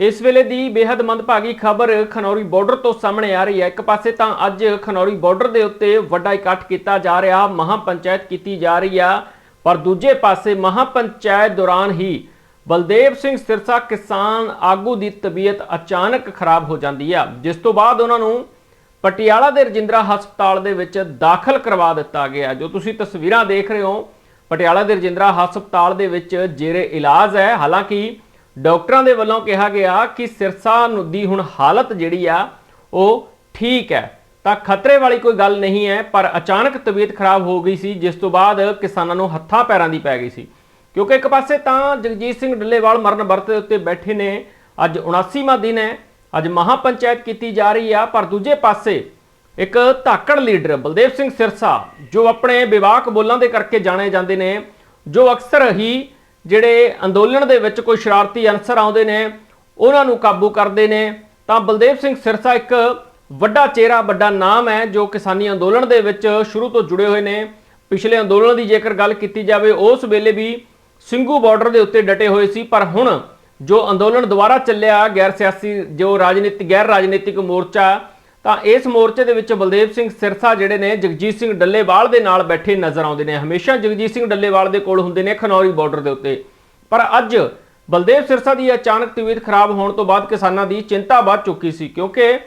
ਇਸ ਵੇਲੇ ਦੀ ਬੇहद ਮੰਦਭਾਗੀ ਖਬਰ ਖਨੌਰੀ ਬਾਰਡਰ ਤੋਂ ਸਾਹਮਣੇ ਆ ਰਹੀ ਹੈ। ਇੱਕ ਪਾਸੇ ਤਾਂ ਅੱਜ ਖਨੌਰੀ ਬਾਰਡਰ ਦੇ ਉੱਤੇ ਵੱਡਾ ਇਕੱਠ ਕੀਤਾ ਜਾ ਰਿਹਾ, ਮਹਾਪੰਚਾਇਤ ਕੀਤੀ ਜਾ ਰਹੀ ਆ, ਪਰ ਦੂਜੇ ਪਾਸੇ ਮਹਾਪੰਚਾਇਤ ਦੌਰਾਨ ਹੀ ਬਲਦੇਵ ਸਿੰਘ ਸਿਰਸਾ ਕਿਸਾਨ ਆਗੂ ਦੀ ਤਬੀਅਤ ਅਚਾਨਕ ਖਰਾਬ ਹੋ ਜਾਂਦੀ ਆ। ਜਿਸ ਤੋਂ ਬਾਅਦ ਉਹਨਾਂ ਨੂੰ ਪਟਿਆਲਾ ਦੇ ਰਜਿੰਦਰਾ ਹਸਪਤਾਲ ਦੇ ਵਿੱਚ ਦਾਖਲ ਕਰਵਾ ਦਿੱਤਾ ਗਿਆ। ਜੋ ਤੁਸੀਂ ਤਸਵੀਰਾਂ ਦੇਖ ਰਹੇ ਹੋ, ਪਟਿਆਲਾ ਦੇ ਰਜਿੰਦਰਾ ਹਸਪਤਾਲ ਦੇ ਵਿੱਚ ਜੇਰੇ ਇਲਾਜ ਹੈ। ਹਾਲਾਂਕਿ ਡਾਕਟਰਾਂ ਦੇ ਵੱਲੋਂ ਕਿਹਾ ਗਿਆ ਕਿ ਸਿਰਸਾ ਨੂੰ ਦੀ ਹੁਣ ਹਾਲਤ ਜਿਹੜੀ ਆ, ਉਹ ਠੀਕ ਹੈ। ਤਾਂ ਖਤਰੇ ਵਾਲੀ ਕੋਈ ਗੱਲ ਨਹੀਂ ਹੈ, ਪਰ ਅਚਾਨਕ ਤਬੀਅਤ ਖਰਾਬ ਹੋ ਗਈ ਸੀ, ਜਿਸ ਤੋਂ ਬਾਅਦ ਕਿਸਾਨਾਂ ਨੂੰ ਹੱਥਾਂ ਪੈਰਾਂ ਦੀ ਪੈ ਗਈ ਸੀ। ਕਿਉਂਕਿ ਇੱਕ ਪਾਸੇ ਤਾਂ ਜਗਜੀਤ ਸਿੰਘ ਡੱਲੇਵਾਲ ਮਰਨ ਵਰਤ ਦੇ ਉੱਤੇ ਬੈਠੇ ਨੇ, ਅੱਜ 79ਵਾਂ ਦਿਨ ਹੈ, ਅੱਜ ਮਹਾਪੰਚਾਇਤ ਕੀਤੀ ਜਾ ਰਹੀ ਆ, ਪਰ ਦੂਜੇ ਪਾਸੇ ਇੱਕ ਧਾਕੜ ਲੀਡਰ ਬਲਦੇਵ ਸਿੰਘ ਸਿਰਸਾ, ਜੋ ਆਪਣੇ ਵਿਵਾਕ ਬੋਲਾਂ ਦੇ ਕਰਕੇ ਜਾਣੇ ਜਾਂਦੇ ਨੇ, ਜੋ ਅਕਸਰ ਹੀ ਜਿਹੜੇ ਅੰਦੋਲਨ ਦੇ ਵਿੱਚ ਕੋਈ ਸ਼ਰਾਰਤੀ ਅਨਸਰ ਆਉਂਦੇ ਨੇ, ਉਹਨਾਂ ਨੂੰ ਕਾਬੂ ਕਰਦੇ ਨੇ। ਤਾਂ ਬਲਦੇਵ ਸਿੰਘ ਸਿਰਸਾ ਇੱਕ ਵੱਡਾ ਚਿਹਰਾ, ਵੱਡਾ ਨਾਮ ਹੈ, ਜੋ ਕਿਸਾਨੀ ਅੰਦੋਲਨ ਦੇ ਵਿੱਚ ਸ਼ੁਰੂ ਤੋਂ ਜੁੜੇ ਹੋਏ ਨੇ। ਪਿਛਲੇ ਅੰਦੋਲਨ ਦੀ ਜੇਕਰ ਗੱਲ ਕੀਤੀ ਜਾਵੇ, ਉਸ ਵੇਲੇ ਵੀ ਸਿੰਘੂ ਬਾਰਡਰ ਦੇ ਉੱਤੇ ਡਟੇ ਹੋਏ ਸੀ। ਪਰ ਹੁਣ ਜੋ ਅੰਦੋਲਨ ਦੁਬਾਰਾ ਚੱਲਿਆ, ਗੈਰ ਸਿਆਸੀ, ਜੋ ਰਾਜਨੀਤਿਕ ਗੈਰ ਰਾਜਨੀਤਿਕ ਮੋਰਚਾ ਤਾਂ ਇਸ ਮੋਰਚੇ ਦੇ ਵਿੱਚ ਬਲਦੇਵ ਸਿੰਘ ਸਿਰਸਾ ਜਿਹੜੇ ਨੇ, ਜਗਜੀਤ ਸਿੰਘ ਡੱਲੇਵਾਲ ਦੇ ਨਾਲ ਬੈਠੇ ਨਜ਼ਰ ਆਉਂਦੇ ਨੇ। ਹਮੇਸ਼ਾ ਜਗਜੀਤ ਸਿੰਘ ਡੱਲੇਵਾਲ ਦੇ ਕੋਲ ਹੁੰਦੇ ਨੇ ਖਨੌਰੀ ਬਾਰਡਰ ਦੇ ਉੱਤੇ। ਪਰ ਅੱਜ ਬਲਦੇਵ ਸਿਰਸਾ ਦੀ ਅਚਾਨਕ ਤਬੀਅਤ ਖਰਾਬ ਹੋਣ ਤੋਂ ਬਾਅਦ ਕਿਸਾਨਾਂ ਦੀ ਚਿੰਤਾ ਵੱਧ ਚੁੱਕੀ ਸੀ, ਕਿਉਂਕਿ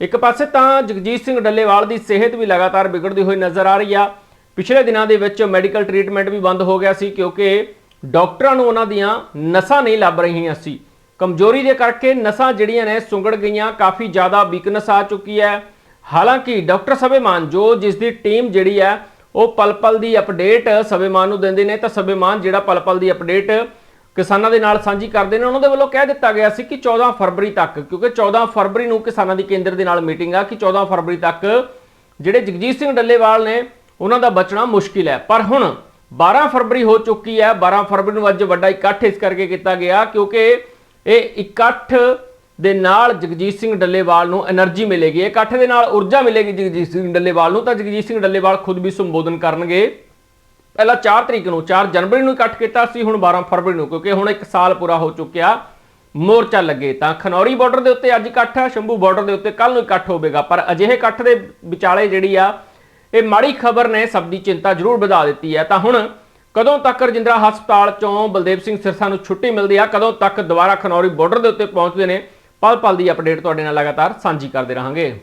ਇੱਕ ਪਾਸੇ ਤਾਂ ਜਗਜੀਤ ਸਿੰਘ ਡੱਲੇਵਾਲ ਦੀ ਸਿਹਤ ਵੀ ਲਗਾਤਾਰ ਵਿਗੜਦੀ ਹੋਈ ਨਜ਼ਰ ਆ ਰਹੀ ਆ। ਪਿਛਲੇ ਦਿਨਾਂ ਦੇ ਵਿੱਚ ਮੈਡੀਕਲ ਟ੍ਰੀਟਮੈਂਟ ਵੀ ਬੰਦ ਹੋ ਗਿਆ ਸੀ, ਕਿਉਂਕਿ ਡਾਕਟਰਾਂ ਨੂੰ ਉਹਨਾਂ ਦੀਆਂ ਨਸਾਂ ਨਹੀਂ ਲੱਭ ਰਹੀਆਂ ਸੀ। ਕਮਜ਼ੋਰੀ ਦੇ ਕਰਕੇ ਨਸਾਂ ਜਿਹੜੀਆਂ ਨੇ ਸੁੰਗੜ ਗਈਆਂ, ਕਾਫੀ ਜ਼ਿਆਦਾ ਵੀਕਨੈਸ ਆ ਚੁੱਕੀ ਹੈ। ਹਾਲਾਂਕਿ ਡਾਕਟਰ ਸਬੇਮਾਨ ਜੋ ਜਿਸ ਦੀ ਟੀਮ ਜਿਹੜੀ ਹੈ, ਉਹ ਪਲ-ਪਲ ਦੀ ਅਪਡੇਟ ਸਬੇਮਾਨ ਨੂੰ ਦਿੰਦੇ ਨੇ, ਤਾਂ ਸਬੇਮਾਨ ਜਿਹੜਾ ਪਲ-ਪਲ ਦੀ ਅਪਡੇਟ ਕਿਸਾਨਾਂ ਦੇ ਨਾਲ ਸਾਂਝੀ ਕਰਦੇ ਨੇ, ਉਹਨਾਂ ਦੇ ਵੱਲੋਂ ਕਹਿ ਦਿੱਤਾ ਗਿਆ ਸੀ ਕਿ 14 ਫਰਵਰੀ ਤੱਕ, ਕਿਉਂਕਿ 14 ਫਰਵਰੀ ਨੂੰ ਕਿਸਾਨਾਂ ਦੀ ਕੇਂਦਰ ਦੇ ਨਾਲ ਮੀਟਿੰਗ ਆ ਕਿ 14 ਫਰਵਰੀ ਤੱਕ ਜਿਹੜੇ ਜਗਜੀਤ ਸਿੰਘ ਡੱਲੇਵਾਲ ਨੇ, ਉਹਨਾਂ ਦਾ ਬਚਣਾ ਮੁਸ਼ਕਿਲ ਹੈ। ਪਰ ਹੁਣ 12 ਫਰਵਰੀ ਹੋ ਚੁੱਕੀ ਹੈ 12 ਫਰਵਰੀ ਨੂੰ ਅੱਜ ਵੱਡਾ ਇਕੱਠ ਇਸ ਕਰਕੇ ਕੀਤਾ ਗਿਆ ਕਿਉਂਕਿ ਇਹ ਇਕੱਠ ਦੇ ਨਾਲ ਜਗਜੀਤ ਸਿੰਘ ਡੱਲੇਵਾਲ ਨੂੰ એનર્ਜੀ ਮਿਲੇਗੀ। ਇਕੱਠ ਦੇ ਨਾਲ ਊਰਜਾ ਮਿਲੇਗੀ ਜਗਜੀਤ ਸਿੰਘ ਡੱਲੇਵਾਲ ਨੂੰ, ਤਾਂ ਜਗਜੀਤ ਸਿੰਘ ਡੱਲੇਵਾਲ ਖੁਦ ਵੀ ਸੰਬੋਧਨ ਕਰਨਗੇ। ਪਹਿਲਾਂ 4 ਤਰੀਕ ਨੂੰ 4 ਜਨਵਰੀ ਨੂੰ ਇਕੱਠ ਕੀਤਾ ਸੀ, ਹੁਣ 12 ਫਰਵਰੀ ਨੂੰ, ਕਿਉਂਕਿ ਹੁਣ ਇੱਕ ਸਾਲ ਪੂਰਾ ਹੋ ਚੁੱਕਿਆ। ਮੋਰਚਾ ਲੱਗੇ, ਤਾਂ ਖਨੌਰੀ ਬਾਰਡਰ ਦੇ ਉੱਤੇ ਅੱਜ ਇਕੱਠ ਆ, ਸ਼ੰਭੂ ਬਾਰਡਰ ਦੇ ਉੱਤੇ ਕੱਲ ਨੂੰ ਇਕੱਠ ਹੋਵੇਗਾ। ਪਰ ਅਜਿਹੇ ਇਕੱਠ ਦੇ ਵਿਚਾਲੇ ਜਿਹੜੀ ਆ, ਇਹ ਮਾੜੀ ਖਬਰ ਨੇ ਸਭ ਦੀ ਚਿੰਤਾ ਜ਼ਰੂਰ ਵਧਾ ਦਿੱਤੀ ਹੈ। ਤਾਂ ਹੁਣ ਕਦੋਂ ਤੱਕ ਰਜਿੰਦਰਾ ਹਸਪਤਾਲ ਚੋਂ ਬਲਦੇਵ ਸਿੰਘ ਸਿਰਸਾ ਨੂੰ ਛੁੱਟੀ ਮਿਲਦੀ ਆ? ਕਦੋਂ ਤੱਕ ਦੁਬਾਰਾ ਖਨੌਰੀ ਬਾਰਡਰ ਦੇ ਉੱਤੇ ਪਹੁੰਚਦੇ ਨੇ? ਪਲ ਪਲ ਦੀ ਅਪਡੇਟ ਤੁਹਾਡੇ ਨਾਲ ਲਗਾਤਾਰ ਸਾਂਝੀ ਕਰਦੇ ਰਹਾਂਗੇ।